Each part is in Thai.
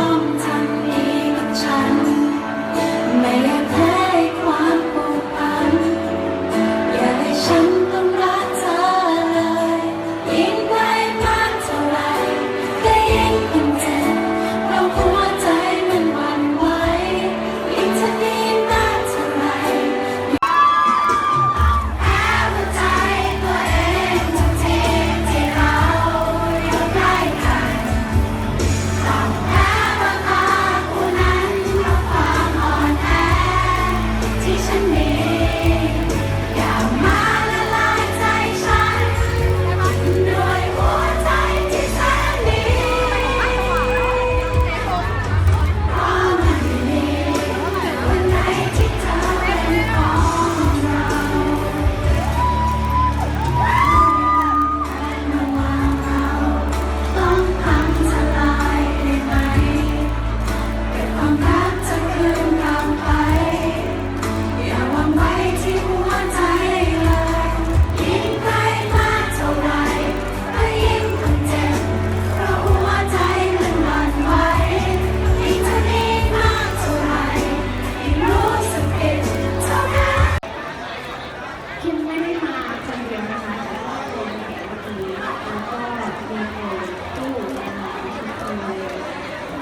ต้องทำดีกับฉันไม่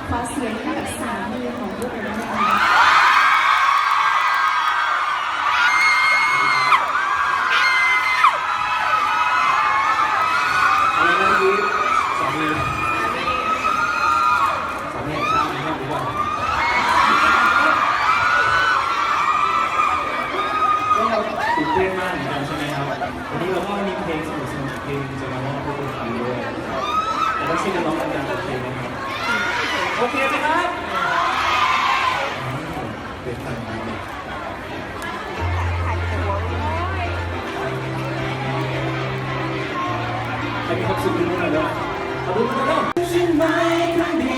ขอเสียงให้กับสามีของลูกหน่อยได้ไหมคะอะไรนะพี่สามีสามีแห่งชาตินะครับดีกว่าก็ตื่นเต้นมากเหมือนกันใช่ไหมครับวันนี้เราก็มีเพลงสนุกสนุกๆเพลงจะมามอบให้ทุกคนฟังด้วยแต่ต้องช่วยกันร้องดังๆเคไหมครับ โอเคไหมครับอืมเป็นทางนี้ให้มีความสุขทุกคนเลยเนาะขอบคุณมากครับ